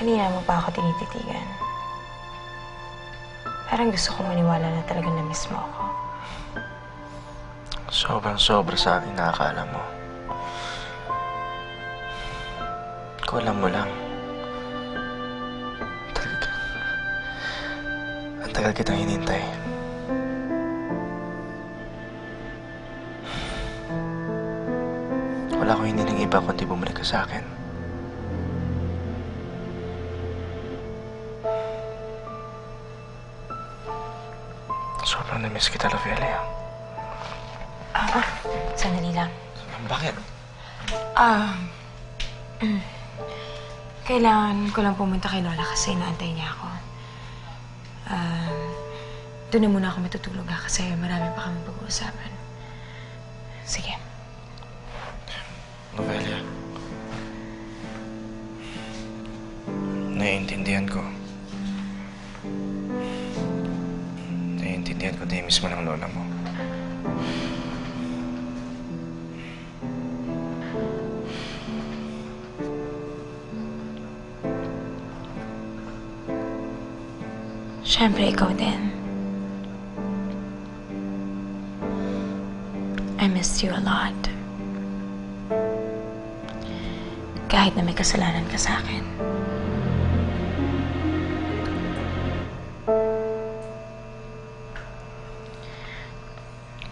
Kanina mo pa ako tinititigan. Parang gusto ko maniwala na talagang na-miss mo ako. Sobrang sobra sa akin nakakala mo. Kung alam mo lang. Talaga. Ang tagal kitang hinintay. Wala akong hiniling iba kundi bumalik ka sa akin. Sobrang na-miss kita, Lovelia. Ah, ah, sandali lang. Bakit? Ah, mm, kailangan ko lang pumunta kay Lola kasi inaantay niya ako. Ah, doon na muna ako matutulog ha kasi marami pa kami pag-uusapan. Sige. Novelia. Naiintindihan ko. Na mismo ng lola mo. Siyempre, ikaw din. I missed you a lot. Kahit na may kasalanan ka sa akin.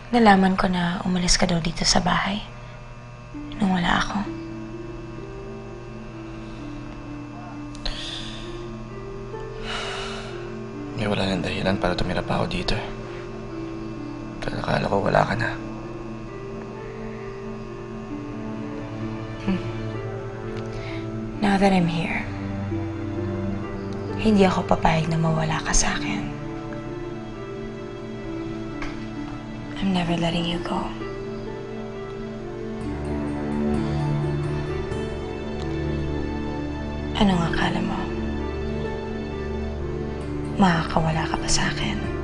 Nalaman ko na umalis ka daw dito sa bahay. Nung wala ako. May wala nang dahilan para tumira pa ako dito. Pero akala ko wala ka na. Now that I'm here, hindi ako papayag na mawala ka sa akin. I'm never letting you go. Anong akala mo? Makakawala ka pa sa akin?